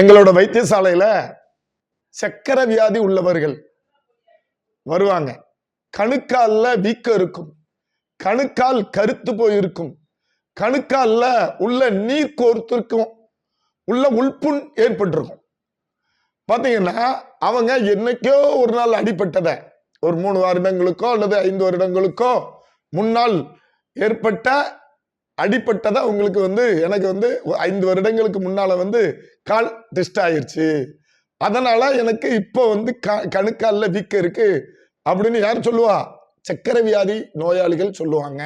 எங்களோட வைத்தியசாலையில சக்கரை வியாதி உள்ளவர்கள் வருவாங்க. கணுக்கால்ல வீக்கம் இருக்கும். கணுக்கால் கருத்து போயிருக்கும். கணுக்கால்ல உள்ள நீர் கோர்த்திருக்கும். உள்ள உள்புண் ஏற்பட்டிருக்கும். பாத்தீங்கன்னா அவங்க என்னைக்கோ ஒரு நாள் அடிபட்டதை ஒரு மூணு வருடங்களுக்கோ அல்லது ஐந்து வருடங்களுக்கோ முன்னால் ஏற்பட்ட அடிப்பட்டதாக உங்களுக்கு வந்து எனக்கு வந்து ஐந்து வருடங்களுக்கு முன்னால் வந்து கால் டெஸ்ட் ஆயிடுச்சு அதனால் எனக்கு இப்போ வந்து க கணுக்காலில் வீக்கம் இருக்குது அப்படின்னு யார் சொல்லுவா? சக்கரை வியாதி நோயாளிகள் சொல்லுவாங்க.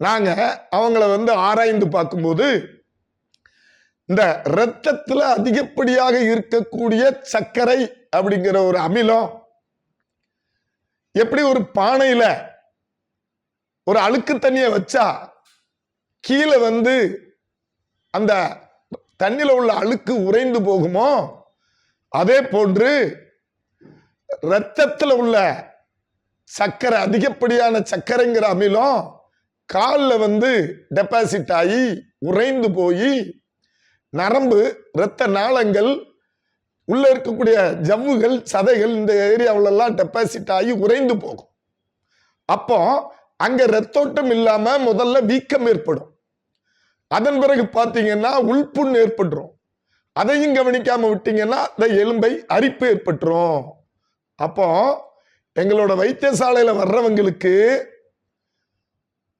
நாங்கள் அவங்கள வந்து ஆராய்ந்து பார்க்கும்போது இந்த இரத்தத்தில் அதிகப்படியாக இருக்கக்கூடிய சர்க்கரை அப்படிங்கிற ஒரு அமிலம் எப்படி ஒரு பானையில் ஒரு அழுக்கு தண்ணியை வச்சா கீழே வந்து அந்த தண்ணில உள்ள அழுக்கு உறைந்து போகுமோ? அதே போன்று இரத்தத்தில் உள்ள சர்க்கரை அதிகப்படியான சர்க்கரைங்கிற அமிலம் காலில் வந்து டெபாசிட் ஆகி உறைந்து போய் நரம்பு இரத்த நாளங்கள் உள்ளே இருக்கக்கூடிய ஜவ்வுகள் சதைகள் இந்த ஏரியாவிலெல்லாம் டெபாசிட் ஆகி உறைந்து போகும். அப்போ அங்க ரத்தோட்டம் இல்லாம முதல்ல வீக்கம் ஏற்படும். அதன் பிறகு பார்த்தீங்கன்னா உள்புண் ஏற்பட்டுரும். அதையும் கவனிக்காம விட்டீங்கன்னா அந்த எலும்பை அரிப்பு ஏற்பட்டுரும். அப்போ எங்களோட வைத்தியசாலையில வர்றவங்களுக்கு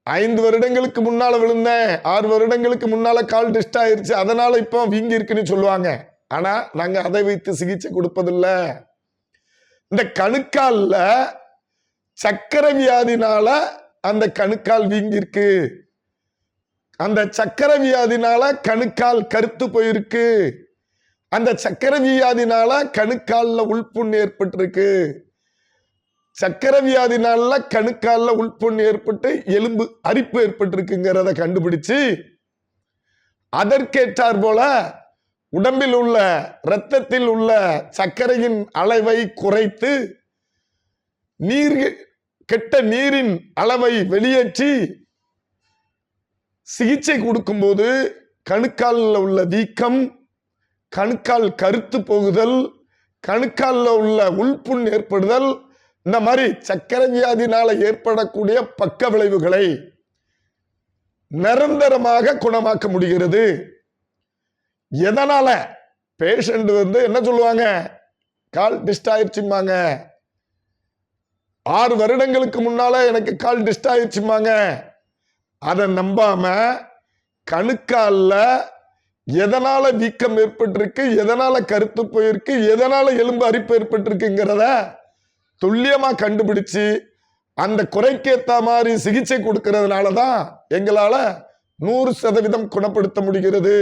ஐந்து வருடங்களுக்கு முன்னால விழுந்தேன். ஆறு வருடங்களுக்கு முன்னால கால் டெஸ்ட் ஆயிருச்சு. அதனால இப்போ வீங்கி இருக்குன்னு சொல்லுவாங்க. ஆனா நாங்க அதை வைத்து சிகிச்சை கொடுப்பதில்ல. இந்த கணுக்கால்ல சக்கரை வியாதினால அந்த கணுக்கால் வீங்கிருக்கு அந்த சக்கர வியாதினால கணுக்கால் கருத்து போயிருக்கு. அந்த சக்கர வியாதினால கணுக்கால்ல உள்புண் ஏற்பட்டிருக்கு. சக்கர வியாதினால கணுக்கால்ல உள்புண் ஏற்பட்டு எலும்பு அரிப்பு ஏற்பட்டிருக்குங்கிறத கண்டுபிடிச்சு அதற்கேற்றார் போல உடம்பில் உள்ள இரத்தத்தில் உள்ள சர்க்கரையின் அளவை குறைத்து நீர் கெட்ட நீரின் அளவை வெளியேற்றி சிகிச்சை கொடுக்கும்போது கணுக்காலில் உள்ள வீக்கம் கணுக்கால் கருத்து போகுதல் கணுக்காலில் உள்ள உள்புண் ஏற்படுதல் இந்த மாதிரி சக்கரை வியாதினால ஏற்படக்கூடிய பக்க விளைவுகளை நிரந்தரமாக குணமாக்க முடிகிறது. எதனால? பேஷண்ட் வந்து என்ன சொல்லுவாங்க? கால் டிஸ்ட் ஆயிடுச்சும்பாங்க ஆறு வருடங்களுக்கு முன்னால எனக்கு கால் டிஸ்ட் ஆயிடுச்சுமாங்க அதை நம்பாம கணுக்காலில் எதனால வீக்கம் ஏற்பட்டிருக்கு எதனால கருத்து போயிருக்கு எதனால எலும்பு அரிப்பு ஏற்பட்டிருக்குங்கிறத துல்லியமா கண்டுபிடிச்சு அந்த குறைக்கேத்த மாதிரி சிகிச்சை கொடுக்கறதுனால தான் எங்களால நூறு சதவீதம் குணப்படுத்த முடிகிறது.